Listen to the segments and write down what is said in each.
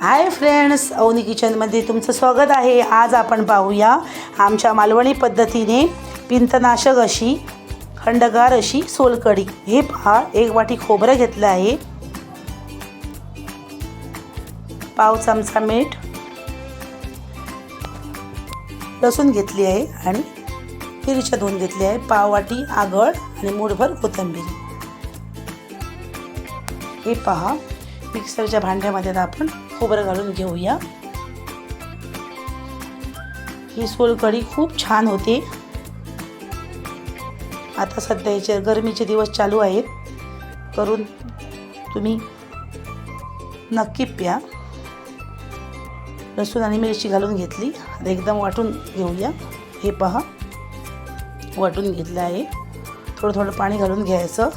Hi friends Avni किचनमध्ये तुमचं स्वागत आहे. आज आपण पाहूया आमच्या मालवणी पद्धतीने पिंतनाशक अशी खंडगार अशी सोलकढी. हे पहा एक वाटी खोबरं घेतलं आहे. पाव चमचा मीठ लसूण घेतली आहे आणि फिरीच्या दोन घेतली आहे. पाव वाटी आगळ आणि मूठभर कोथिंबीर. हे पहा मिक्सरच्या भांड्यामध्ये आता आपण खोबरं घालून घेऊया. ही सोलकढी खूप छान होते. आता सध्याचे गरमीचे दिवस चालू आहेत. करून तुम्ही नक्की प्या. लसूण आणि मिरची घालून घेतली. आता एकदम वाटून घेऊया. हे पहा. वाटून घेतलं आहे. थोडं थोडं पाणी घालून घ्यायचं.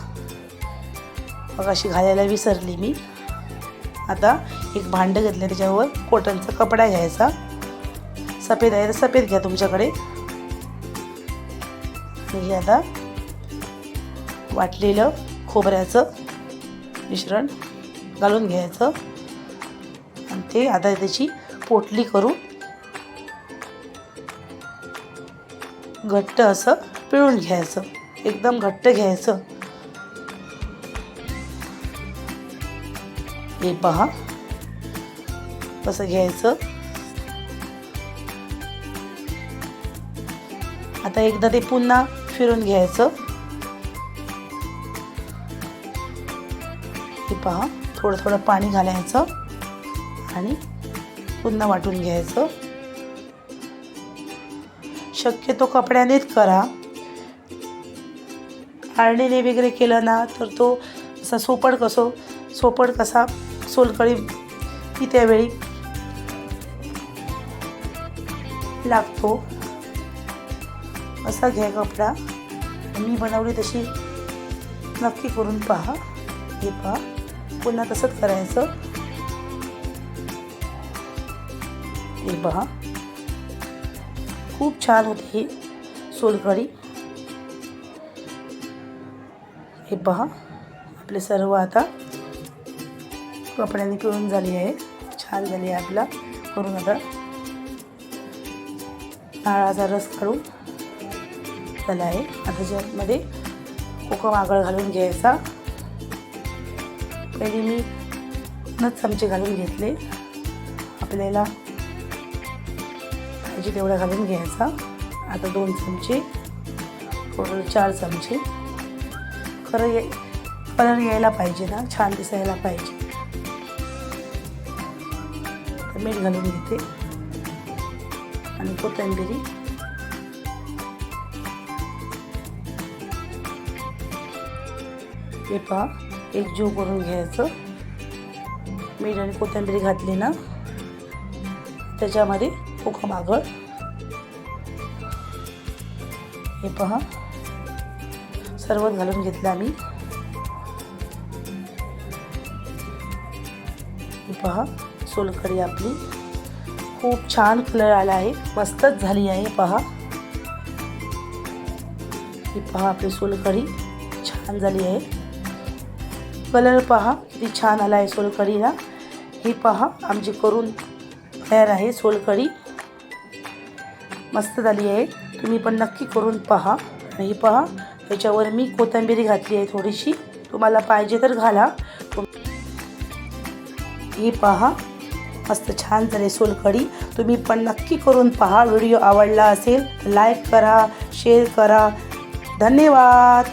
मग अशी घालायला विसरली मी. आता एक भांडं घेतलं त्याच्यावर कॉटनचा कपडा घ्यायचा. सफेद आहे तर सफेद घ्या तुमच्याकडे. हे आता. वाटलेलं खोबऱ्याचं मिश्रण घालून घ्यायचं. आणि ते आता त्याची पोटली करून घट्ट असं पिळून घ्यायचं. एकदम घट्ट घ्यायचं. हे पहा. कसं घ्यायचं. आता एकदा ते पुन्हा फिरून घ्यायचं. हे पहा थोडं थोडं पाणी घालायचं आणि पुन्हा वाटून घ्यायचं. शक्यतो कपड्यानेच करा. आळणीने वगैरे केलं ना तर तो असा सोपड कसो सोपड कसा सोलकळी ती त्यावेळी लागतो. असा घ्या कपडा. मी बनवली तशी. नक्की करून पहा. हे पहा. पुन्हा तसंच करायचं. हे पहा. खूप छान होते ही सोलकढी हे पहा. आपले सर्व आता कपड्याने पिळून झाली आहे. छान झाली आहे आपला. करून आता नारळाचा रस काढून झाला आहे. आता ज्यामध्ये कोकम आगळ घालून घ्यायचा. पहिले मी नच चमचे घालून घेतले. आपल्याला पाहिजे तेवढा घालून घ्यायचा. आता दोन चमचे टोटल चार चमचे. खरं ये कलर यायला पाहिजे ना. छान दिसायला पाहिजे. मीठ घालून घेते. आणि कोथिंबिरी. हे पहा एक जीव करून घ्यायचं. मीठ आणि कोथिंबिरी घातली ना त्याच्यामध्ये कोकम मागळ हे पहा सर्वच घालून घेतलं आम्ही. हे पहा सोलकढी आपली. खूप छान कलर आला आहे. मस्तच झाली आहे पहा. ही पहा आपली सोलकढी. छान झाली आहे. कलर पहा किती छान आला आहे सोलकढीला. ही पहा आमची करून तयार आहे सोलकढी. मस्त झाली आहे. तुम्ही पण नक्की करून पहा. आणि ही पहा त्याच्यावर मी कोथिंबीरी घातली आहे थोडीशी. तुम्हाला पाहिजे तर घाला. ही पहा मस्त छान झाले सोलकढी तुम्ही पण नक्की करून पहा. व्हिडिओ आवडला असेल लाईक करा शेअर करा. धन्यवाद.